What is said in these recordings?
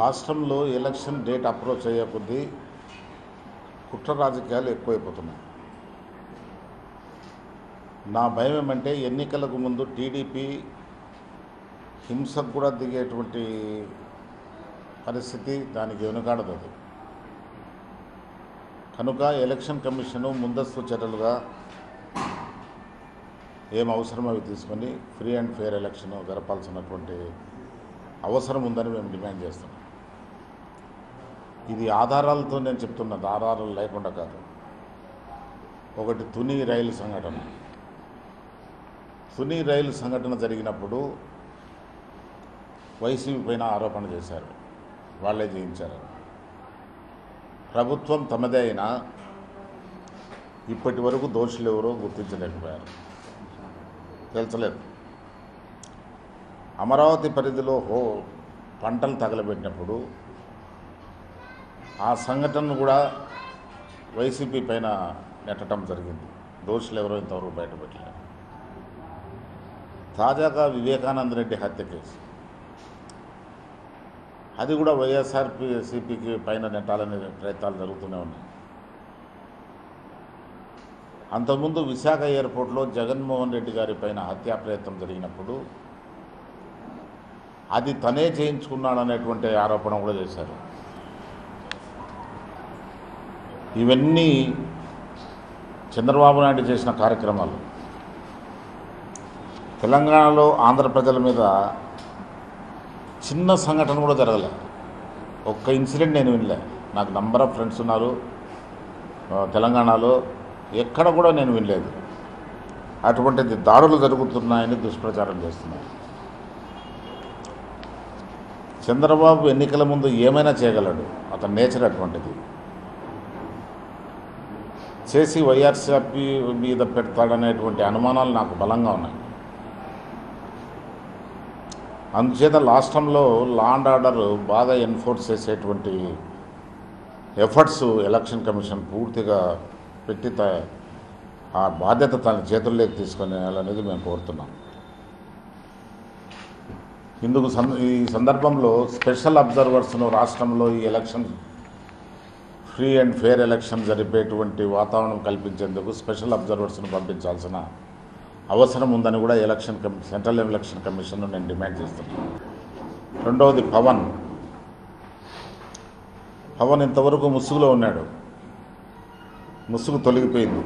రాష్ట్రంలో election date approach అయ్యే కొద్దీ కుట్ర రాజకీయాలు ఎక్కువైపోతున్నాయి. నా భయం ఏమంటే ఎన్నికలకు ముందు టీడీపీ హింసకు కూడా దిగేటువంటి పరిస్థితి దానికి వెనుకాడదు అది. కనుక ఎలక్షన్ కమిషను ముందస్తు చర్యలుగా ఏం అవసరం అవి తీసుకొని ఫ్రీ అండ్ ఫెయిర్ ఎలక్షన్ జరపాల్సినటువంటి అవసరం ఉందని మేము డిమాండ్ చేస్తున్నాం. ఇది ఆధారాలతో నేను చెప్తున్నది ఆధారాలు లేకుండా కాదు. ఒకటి తుని రైలు సంఘటన. తుని రైలు సంఘటన జరిగినప్పుడు వైసీపీ పైన ఆరోపణ చేశారు. వాళ్ళే జయించారు. ప్రభుత్వం తమదే అయినా ఇప్పటి వరకు దోషులు ఎవరో గుర్తించలేకపోయారు. తెలుసలేదు. అమరావతి పరిధిలో హో పంటలు తగలబెట్టినప్పుడు ఆ సంఘటనను కూడా వైసీపీ పైన నెట్టడం జరిగింది. దోషులు ఎవరో ఇంతవరకు బయటపెట్టలేదు. తాజాగా వివేకానంద రెడ్డి హత్య కేసు. అది కూడా వైఎస్ఆర్పీ సిపికి పైన నెట్టాలనే ప్రయత్నాలు జరుగుతూనే ఉన్నాయి. అంతకుముందు విశాఖ ఎయిర్పోర్ట్లో జగన్మోహన్ రెడ్డి గారి పైన హత్యా ప్రయత్నం జరిగినప్పుడు అది తనే చేయించుకున్నాడనేటువంటి ఆరోపణ కూడా చేశారు. ఇవన్నీ చంద్రబాబు నాయుడు చేసిన కార్యక్రమాలు. తెలంగాణలో ఆంధ్ర ప్రజల మీద చిన్న సంఘటన కూడా జరగలే. ఒక్క ఇన్సిడెంట్ నేను వినలే. నాకు నంబర్ ఆఫ్ ఫ్రెండ్స్ ఉన్నారు. తెలంగాణలో ఎక్కడ కూడా నేను వినలేదు. అటువంటిది దాడులు జరుగుతున్నాయని దుష్ప్రచారం చేస్తున్నారు. చంద్రబాబు ఎన్నికల ముందు ఏమైనా చేయగలడు? అతని నేచర్ అటువంటిది. చేసి వైఆర్సీపీ మీద పెడతాడనేటువంటి అనుమానాలు నాకు బలంగా ఉన్నాయి. అందుచేత రాష్ట్రంలో లా అండ్ ఆర్డర్ బాగా ఎన్ఫోర్స్ చేసేటువంటి ఎఫర్ట్స్ ఎలక్షన్ కమిషన్ పూర్తిగా పెట్టి త- ఆ బాధ్యత తన చేతుల్లోకి తీసుకొని వెళ్ళాలనేది మేము కోరుతున్నాం. ఇందుకు సంద ఈ సందర్భంలో స్పెషల్ అబ్జర్వర్స్ను రాష్ట్రంలో ఈ election free and fair election జరిపేటువంటి వాతావరణం కల్పించేందుకు స్పెషల్ అబ్జర్వర్స్ను పంపించాల్సిన అవసరం ఉందని కూడా ఎలక్షన్ కమి సెంట్రల్ ఎలక్షన్ కమిషన్ నేను డిమాండ్ చేస్తున్నాను. రెండవది పవన్. పవన్ ఇంతవరకు ముసుగులో ఉన్నాడు. ముసుగు తొలగిపోయింది.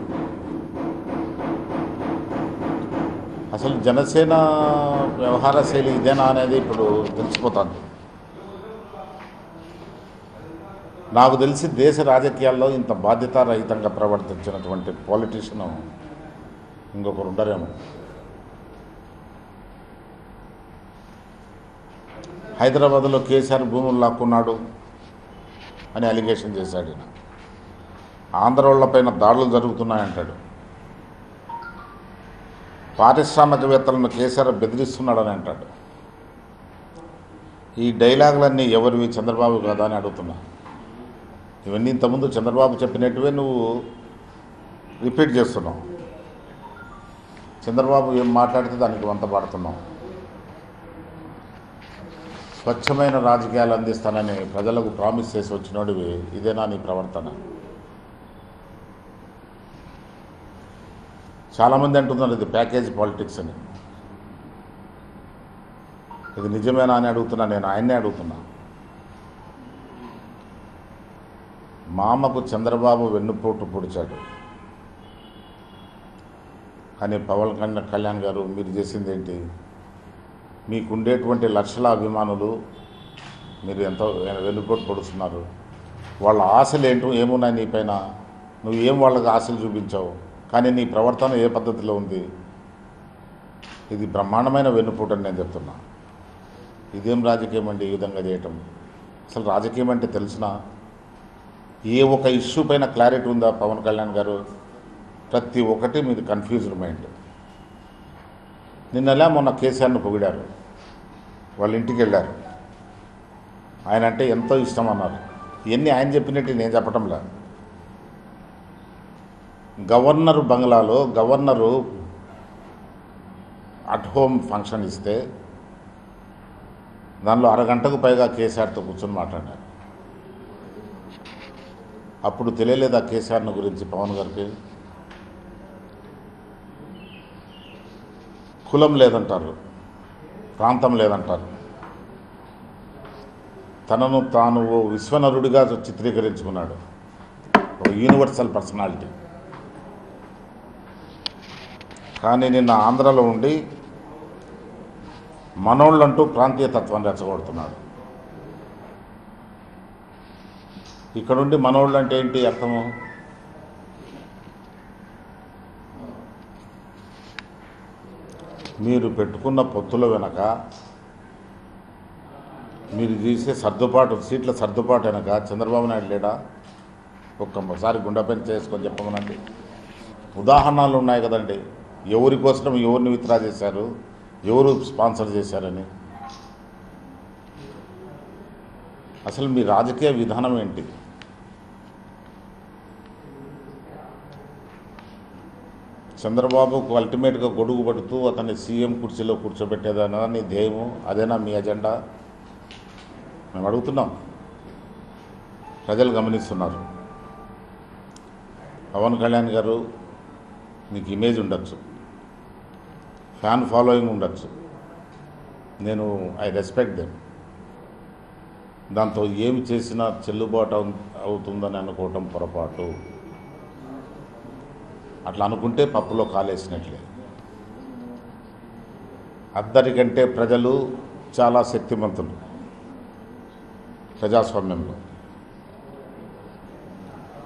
అసలు జనసేన వ్యవహార శైలి ఇదేనా అనేది ఇప్పుడు తెలిసిపోతుంది. నాకు తెలిసి దేశ రాజకీయాల్లో ఇంత బాధ్యతారహితంగా ప్రవర్తించినటువంటి పాలిటీషియన్ ఇంకొకరు ఉండరేమో. హైదరాబాద్లో కేసీఆర్ భూములు లాక్కున్నాడు అని అలిగేషన్ చేశాడు ఈయన. ఆంధ్ర దాడులు జరుగుతున్నాయంటాడు. పారిశ్రామికవేత్తలను కేసీఆర్ బెదిరిస్తున్నాడని అంటాడు. ఈ డైలాగులన్నీ ఎవరివి? చంద్రబాబు కదా అని అడుగుతున్నా. ఇవన్నీ ఇంతకుముందు చంద్రబాబు చెప్పినట్టువే నువ్వు రిపీట్ చేస్తున్నావు. చంద్రబాబు ఏం మాట్లాడితే దానికి వంత పాడుతున్నావు. స్వచ్ఛమైన రాజకీయాలు అందిస్తానని ప్రజలకు ప్రామిస్ చేసి వచ్చినోడివి ఇదేనా నీ ప్రవర్తన? చాలామంది అంటున్నారు ఇది ప్యాకేజ్ పాలిటిక్స్ అని. ఇది నిజమేనా అని అడుగుతున్నా నేను ఆయన్నే అడుగుతున్నా. మామకు చంద్రబాబు వెన్నుపోటు పొడిచాడు. కానీ పవన్ కళ్యాణ్ కళ్యాణ్ గారు మీరు చేసింది ఏంటి? మీకుండేటువంటి లక్షల అభిమానులు మీరు ఎంతో వెన్నుపోటు పొడుస్తున్నారు. వాళ్ళ ఆశలు ఏంటో ఏమున్నాయి నీ పైన? నువ్వు ఏం వాళ్ళకి ఆశలు చూపించావు? కానీ నీ ప్రవర్తన ఏ పద్ధతిలో ఉంది? ఇది బ్రహ్మాండమైన వెన్నుపోటు అని నేను చెప్తున్నా. ఇదేం రాజకీయం అండి ఈ విధంగా చేయటం? అసలు రాజకీయం అంటే తెలిసిన ఏ ఒక ఇష్యూ పైన క్లారిటీ ఉందా పవన్ కళ్యాణ్ గారు? ప్రతి ఒక్కటి మీది కన్ఫ్యూజ్డ్ మైండ్ నిన్నలా మొన్న కేసీఆర్ను పొగిడారు? వాళ్ళ ఇంటికి వెళ్ళారు. ఆయన అంటే ఎంతో ఇష్టం అన్నారు. ఇవన్నీ ఆయన చెప్పినట్టు నేను చెప్పటంలా. గవర్నర్ బంగ్లాలో గవర్నరు అట్ హోమ్ ఫంక్షన్ ఇస్తే దానిలో అరగంటకు పైగా కేసీఆర్తో కూర్చొని మాట్లాడారు. అప్పుడు తెలియలేదు ఆ కేసీఆర్ని గురించి పవన్ గారికి. కులం లేదంటారు ప్రాంతం లేదంటారు. తనను తాను ఓ విశ్వనరుడిగా చిత్రీకరించుకున్నాడు. ఒక యూనివర్సల్ పర్సనాలిటీ కానీ నిన్న ఆంధ్రలో ఉండి మనోళ్ళంటూ ప్రాంతీయ తత్వాన్ని రెచ్చగొడుతున్నాడు. ఇక్కడుండి మనోళ్ళు అంటే ఏంటి అర్థము? మీరు పెట్టుకున్న పొత్తుల వెనక మీరు తీసే సర్దుబాటు సీట్ల సర్దుబాటు వెనక చంద్రబాబు నాయుడు లేడా? ఒక్కసారి గుండెపైన చేసుకొని చెప్పమనండి. ఉదాహరణలు ఉన్నాయి కదండి. ఎవరి కోసం ఎవరిని విత్డ్రా చేశారు? ఎవరు స్పాన్సర్ చేశారని? అసలు మీ రాజకీయ విధానం ఏంటి? చంద్రబాబుకు అల్టిమేట్గా గొడుగు పడుతూ అతన్ని సీఎం కుర్చీలో కూర్చోబెట్టేదనా నీ ధ్యేయము అదేనా మీ అజెండా? మేము అడుగుతున్నాం. ప్రజలు గమనిస్తున్నారు. పవన్ కళ్యాణ్ గారు మీకు ఇమేజ్ ఉండొచ్చు. ఫ్యాన్ ఫాలోయింగ్ ఉండొచ్చు. నేను ఐ రెస్పెక్ట్ దెమ్ దాంతో ఏమి చేసినా చెల్లుబాటు అవుతుందని అనుకోవటం పొరపాటు. అట్లా అనుకుంటే పప్పులో కాలేసినట్లే. అద్దరికంటే ప్రజలు చాలా శక్తిమంతులు ప్రజాస్వామ్యంలో.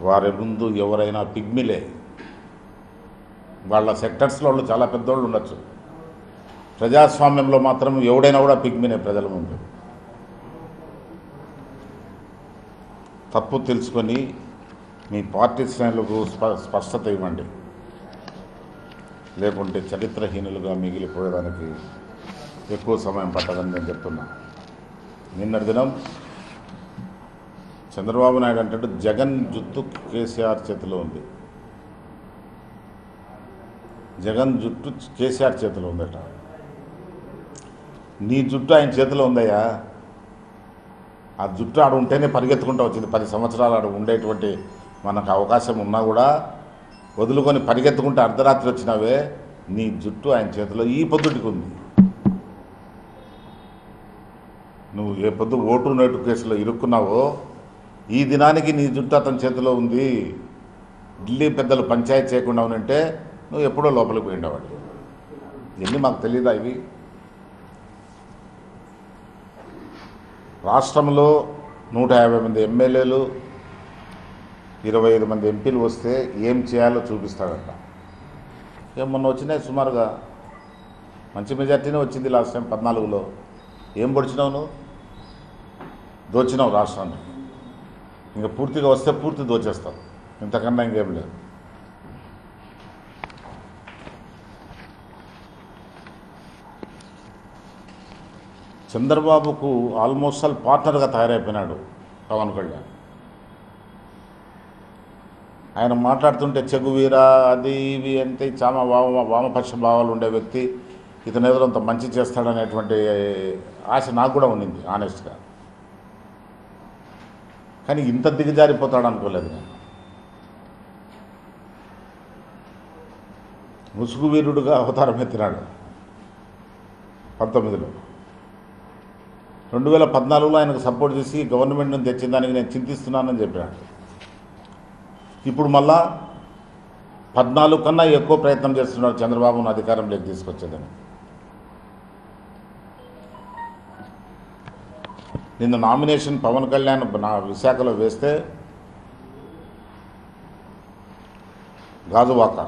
వారి ముందు ఎవరైనా పిగ్మిలే. వాళ్ళ సెక్టర్స్లో వాళ్ళు చాలా పెద్దోళ్ళు ఉండొచ్చు. ప్రజాస్వామ్యంలో మాత్రం ఎవడైనా కూడా పిగ్మినే ప్రజల ముందు. తప్పు తెలుసుకొని మీ పార్టీ శ్రేణులకు స్ప స్పష్టత ఇవ్వండి. లేకుంటే చరిత్రహీనులుగా మిగిలిపోయేదానికి ఎక్కువ సమయం పట్టదని నేను చెప్తున్నా. నిన్నటి దినం చంద్రబాబు నాయుడు అంటే జగన్ జుట్టు కేసీఆర్ చేతిలో ఉంది. జగన్ జుట్టు కేసీఆర్ చేతిలో ఉందట. నీ జుట్టు ఆయన చేతిలో ఉందయ్యా? ఆ జుట్టు ఆడ ఉంటేనే పరిగెత్తుకుంటూ వచ్చింది. పది సంవత్సరాలు ఆడ ఉండేటువంటి మనకు అవకాశం ఉన్నా కూడా వదులుకొని పరిగెత్తుకుంటే అర్ధరాత్రి వచ్చినావే నీ జుట్టు ఆయన చేతిలో ఈ పొద్దుటికి ఉంది. నువ్వు ఏ పొద్దు ఓటు నోటు కేసులో ఇరుక్కున్నావో ఈ దినానికి నీ జుట్టు అతని చేతిలో ఉంది. ఢిల్లీ పెద్దలు పంచాయతీ చేయకుండా ఉనంటే నువ్వు ఎప్పుడో లోపలికి పోయిండేవాడు ఎన్ని మాకు తెలియదా ఇవి? రాష్ట్రంలో నూట యాభై మంది ఎమ్మెల్యేలు ఇరవై ఐదు మంది ఎంపీలు వస్తే ఏం చేయాలో చూపిస్తాడంట. ఏం మొన్న వచ్చినాయి సుమారుగా? మంచి మెజార్టీనే వచ్చింది లాస్ట్ టైం పద్నాలుగులో. ఏం పొడిచినావు నువ్వు? దోచినావు రాష్ట్రాన్ని. ఇంకా పూర్తిగా వస్తే పూర్తి దోచేస్తావు. ఇంతకన్నా ఇంకేం లేదు. చంద్రబాబుకు ఆల్మోస్ట్ ఆల్ పార్ట్నర్గా తయారైపోయినాడు పవన్ కళ్యాణ్. ఆయన మాట్లాడుతుంటే చెగువీర అది ఇవి అంటే చాలా వామ వామపక్ష భావాలు ఉండే వ్యక్తి. ఇతను ఏదో అంత మంచి చేస్తాడనేటువంటి ఆశ నాకు కూడా ఉండింది ఆనెస్ట్గా కానీ ఇంత దిగజారిపోతాడు అనుకోలేదు నేను. ముసుగు వీరుడుగా అవతారం ఎత్తినాడు పంతొమ్మిదిలో. రెండు వేల పద్నాలుగులో ఆయనకు సపోర్ట్ చేసి గవర్నమెంట్ను తెచ్చిన దానికి నేను చింతిస్తున్నానని చెప్పాడు. ఇప్పుడు మళ్ళా పద్నాలుగు కన్నా ఎక్కువ ప్రయత్నం చేస్తున్నాడు చంద్రబాబును అధికారంలోకి తీసుకొచ్చేదని. నిన్న నామినేషన్ పవన్ కళ్యాణ్ నా విశాఖలో వేస్తే గాజువాక.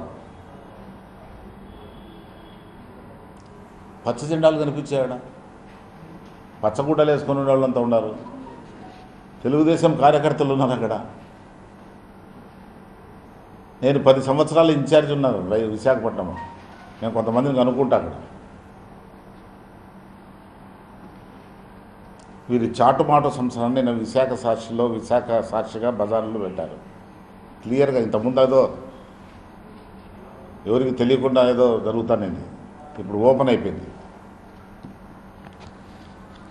పచ్చ జెండాలు కనిపించాయడా పచ్చగుడ్డలు వేసుకుని వాళ్ళంతా ఉన్నారు. తెలుగుదేశం కార్యకర్తలు ఉన్నారు అక్కడ. నేను పది సంవత్సరాలు ఇన్ఛార్జ్ ఉన్నాను విశాఖపట్నం. నేను కొంతమందిని కనుక్కుంటా అక్కడ. వీరి చాటుమాట సంవత్సరాన్ని నేను విశాఖ సాక్షిలో విశాఖ సాక్షిగా బజార్లో పెట్టారు. క్లియర్గా ఇంతకుముందు ఏదో ఎవరికి తెలియకుండా ఏదో జరుగుతానేది. ఇప్పుడు ఓపెన్ అయిపోయింది.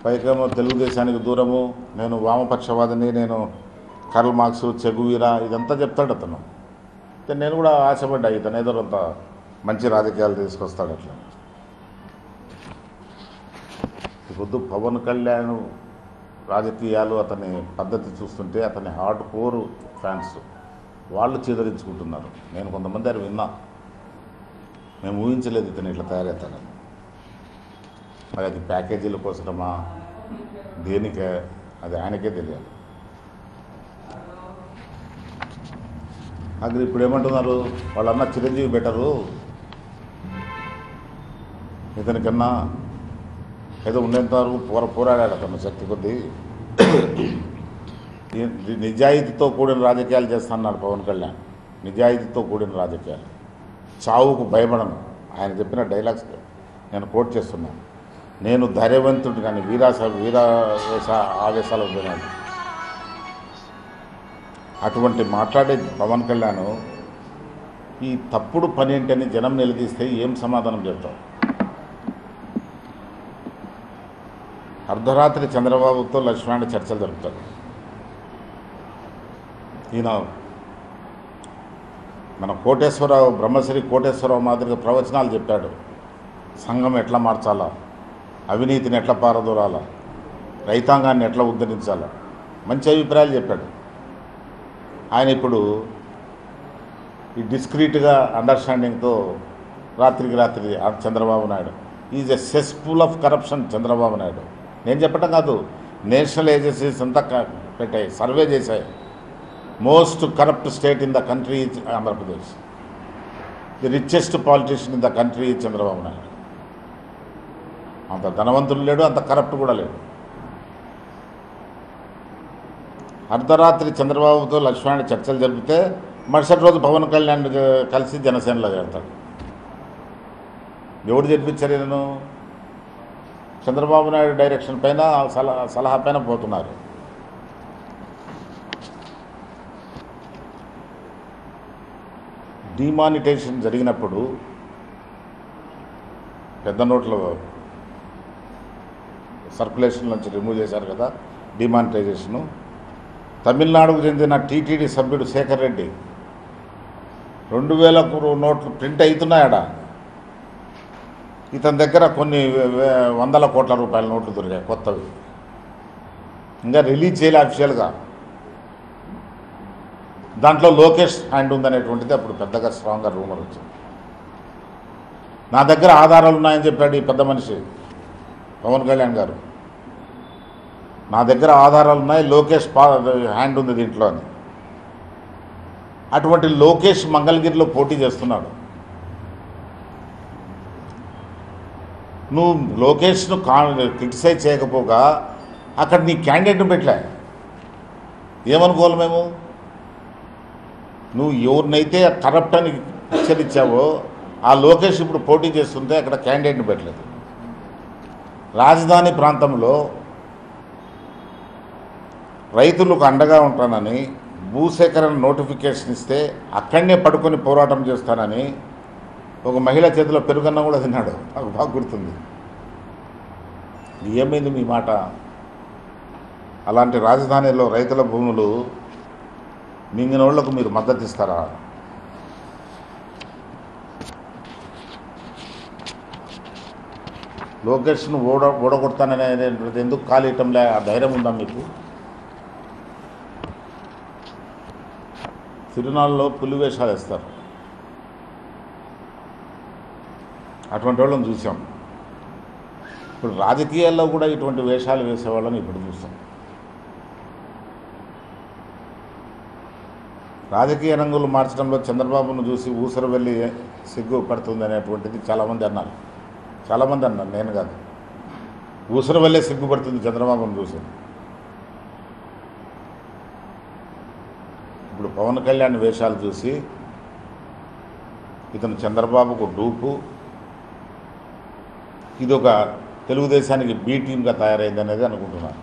పైకేమో తెలుగుదేశానికి దూరము. నేను వామపక్షవాదిని నేను కర్ల్ మార్క్స్ చెగువీరా ఇదంతా చెప్తాడు అతను. నేను కూడా ఆశపడ్డా ఇతను ఏదో అంత మంచి రాజకీయాలు తీసుకొస్తాడు అట్లా. పొద్దు పవన్ కళ్యాణ్ రాజకీయాలు అతని పద్ధతి చూస్తుంటే అతని హార్డ్ కోర్ ఫ్యాన్స్ వాళ్ళు చేదరించుకుంటున్నారు. నేను కొంతమంది అది విన్నా. మేము ఊహించలేదు ఇతను ఇట్లా తయారవుతాడని మరి అది ప్యాకేజీల కోసమా? దేనికే? అది ఆయనకే తెలియాలి. అక్కడ ఇప్పుడు ఏమంటున్నారు? వాళ్ళన్న చిరంజీవి బెటరు? ఇతనికన్నా ఏదో ఉండేంత వరకు పోర పోరాడాడు అతను శక్తి కొద్దీ. నిజాయితీతో కూడిన రాజకీయాలు చేస్తాన్నాడు పవన్ కళ్యాణ్. నిజాయితీతో కూడిన రాజకీయాలు. చావుకు భయపడను. ఆయన చెప్పిన డైలాగ్స్ నేను కోట్ చేస్తున్నాను. నేను ధైర్యవంతుడు కానీ వీరాస వీరావేశ ఆవేశాలు పోయినాడు అటువంటి మాట్లాడే పవన్ కళ్యాణ్ ఈ తప్పుడు పని ఏంటని జనం నిలదీస్తే ఏం సమాధానం చెప్తాం అర్ధరాత్రి చంద్రబాబుతో లక్ష్మణ చర్చలు జరుపుతారు. ఈయన మన కోటేశ్వరరావు బ్రహ్మశ్రీ కోటేశ్వరరావు మాదిరిగా ప్రవచనాలు చెప్పాడు. సంఘం ఎట్లా మార్చాలా? అవినీతిని ఎట్లా పారదూరాల? రైతాంగాన్ని ఎట్లా ఉద్ధరించాలా? మంచి అభిప్రాయాలు చెప్పాడు. ఆయన ఇప్పుడు ఈ డిస్క్రీట్గా అండర్స్టాండింగ్తో రాత్రికి రాత్రి Chandrababu Naidu. Is a cesspool of corruption Chandrababu Naidu. నేను చెప్పటం కాదు నేషనల్ ఏజెన్సీస్ అంతా పెట్టాయి సర్వే చేశాయి. Most corrupt state in the country is Andhra Pradesh the richest politician in the country is Chandrababu Naidu. అంత ధనవంతుడు లేడు అంత కరప్ట్ కూడా లేడు. అర్ధరాత్రి చంద్రబాబుతో లక్ష్మణ్ చర్చలు జరిపితే మరుసటి రోజు పవన్ కళ్యాణ్ కలిసి జనసేనలో చేరతాడు. ఎవరు జరిపించారు నేను చంద్రబాబు నాయుడు డైరెక్షన్ పైన సలహా సలహా పైన పోతున్నారు. డిమానిటైజేషన్ జరిగినప్పుడు పెద్ద నోట్ల సర్క్యులేషన్ నుంచి రిమూవ్ చేశారు కదా డిమానిటైజేషను తమిళనాడుకు చెందిన టీటీడీ సభ్యుడు శేఖర్ రెడ్డి. రెండు వేల నోట్లు ప్రింట్ అవుతున్నాయాడ ఇతని దగ్గర కొన్ని వే- వే- వందల కోట్ల రూపాయల నోట్లు దొరికాయి కొత్తవి. ఇంకా రిలీజ్ చేయలే అఫీషియల్గా దాంట్లో లోకేష్ హ్యాండ్ ఉందనేటువంటిది అప్పుడు పెద్దగా స్ట్రాంగ్గా రూమర్ వచ్చింది. నా దగ్గర ఆధారాలు ఉన్నాయని చెప్పాడు ఈ పెద్ద మనిషి పవన్ కళ్యాణ్ గారు. నా దగ్గర ఆధారాలు ఉన్నాయి లోకేష్ పా హ్యాండ్ ఉంది దీంట్లో అని. అటువంటి లోకేష్ మంగళగిరిలో పోటీ చేస్తున్నాడు. నువ్వు లోకేష్ను కా క్రిటిసైజ్ చేయకపోగా అక్కడ నీ క్యాండిడేట్ని పెట్టలే. ఏమనుకోవాలి మేము? నువ్వు ఎవరినైతే కరప్ట్ అని హెచ్చరించావో ఆ లోకేష్ ఇప్పుడు పోటీ చేస్తుంటే అక్కడ క్యాండిడేట్ని పెట్టలేదు. రాజధాని ప్రాంతంలో రైతులకు అండగా ఉంటానని భూసేకరణ నోటిఫికేషన్ ఇస్తే అక్కడనే పడుకొని పోరాటం చేస్తానని ఒక మహిళ చేతిలో పెరుగన్న కూడా తిన్నాడు. నాకు బాగా గుర్తుంది. ఏమైంది మీ మాట? అలాంటి రాజధానిలో రైతుల భూములు మింగినోళ్ళకు మీరు మద్దతు ఇస్తారా? లోకేష్ను ఓడ ఓడగొడతాననేది ఎందుకు ఖాళీ కాలియటంలే ఆ ధైర్యం ఉందా మీకు? తిరునాళ్ళలో పులి వేషాలు వేస్తారు. అటువంటి వాళ్ళని చూసాం. ఇప్పుడు రాజకీయాల్లో కూడా ఇటువంటి వేషాలు వేసేవాళ్ళని ఇప్పుడు చూస్తాం రాజకీయ రంగులు మార్చడంలో చంద్రబాబును చూసి ఊసరు వెళ్ళి సిగ్గు పడుతుంది అనేటువంటిది చాలామంది అన్నారు. చాలామంది అన్నారు నేను కాదు. ఊసరు వెళ్ళే సిగ్గుపడుతుంది చంద్రబాబును చూసి. పవన్ కళ్యాణ్ వేషాలు చూసి ఇతను చంద్రబాబుకు డూపు. ఇది ఒక తెలుగుదేశానికి బీ టీమ్గా తయారైంది అనేది అనుకుంటున్నాను.